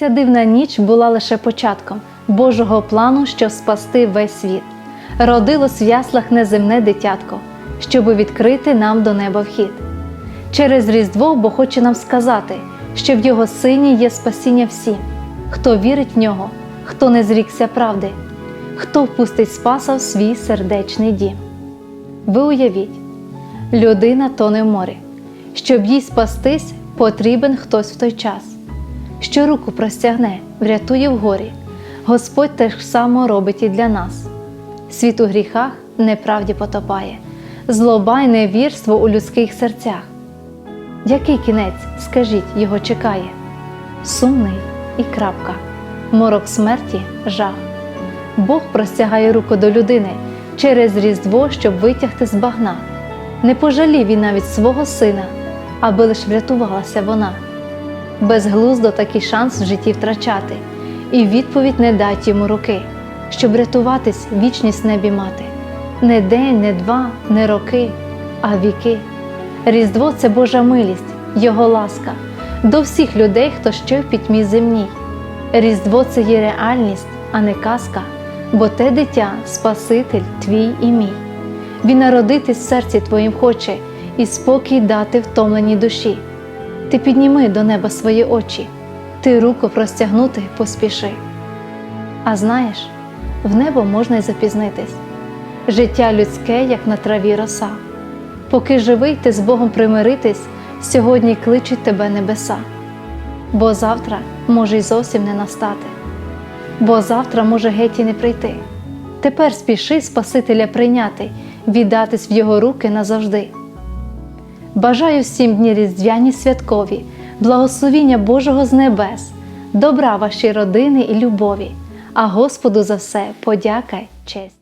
Ця дивна ніч була лише початком Божого плану, щоб спасти весь світ. Родилось в яслах неземне дитятко, щоб відкрити нам до неба вхід. Через Різдво Бог хоче нам сказати, що в Його сині є спасіння всім, хто вірить в нього, хто не зрікся правди, хто впустить спаса в свій сердечний дім. Ви уявіть, людина тоне в морі. Щоб їй спастись, потрібен хтось в той час, що руку простягне, врятує в горі. Господь теж само робить і для нас. Світ у гріхах неправді потопає, злоба й невірство у людських серцях. Який кінець, скажіть, його чекає? Сумний і крапка, морок смерті, жах. Бог простягає руку до людини через Різдво, щоб витягти з багна. Не пожалів він навіть свого сина, аби лиш врятувалася вона. Безглуздо такий шанс в житті втрачати, і відповідь не дать йому руки, щоб рятуватись, вічність небі мати. Не день, не два, не роки, а віки. Різдво це Божа милість, Його ласка до всіх людей, хто ще в пітьмі земній. Різдво це є реальність, а не казка, бо те дитя Спаситель твій і мій. Він народитись в серці твоїм хоче і спокій дати втомленій душі. Ти підніми до неба свої очі, ти руку простягнути поспіши. А знаєш, в небо можна й запізнитись. Життя людське, як на траві роса. Поки живий ти з Богом примиритись, сьогодні кличуть тебе небеса. Бо завтра може й зовсім не настати, бо завтра може геть і не прийти. Тепер спіши Спасителя прийняти, віддатись в Його руки назавжди. Бажаю всім дні різдвяні святкові, благословіння Божого з небес, добра вашій родини і любові, а Господу за все подяка й честь.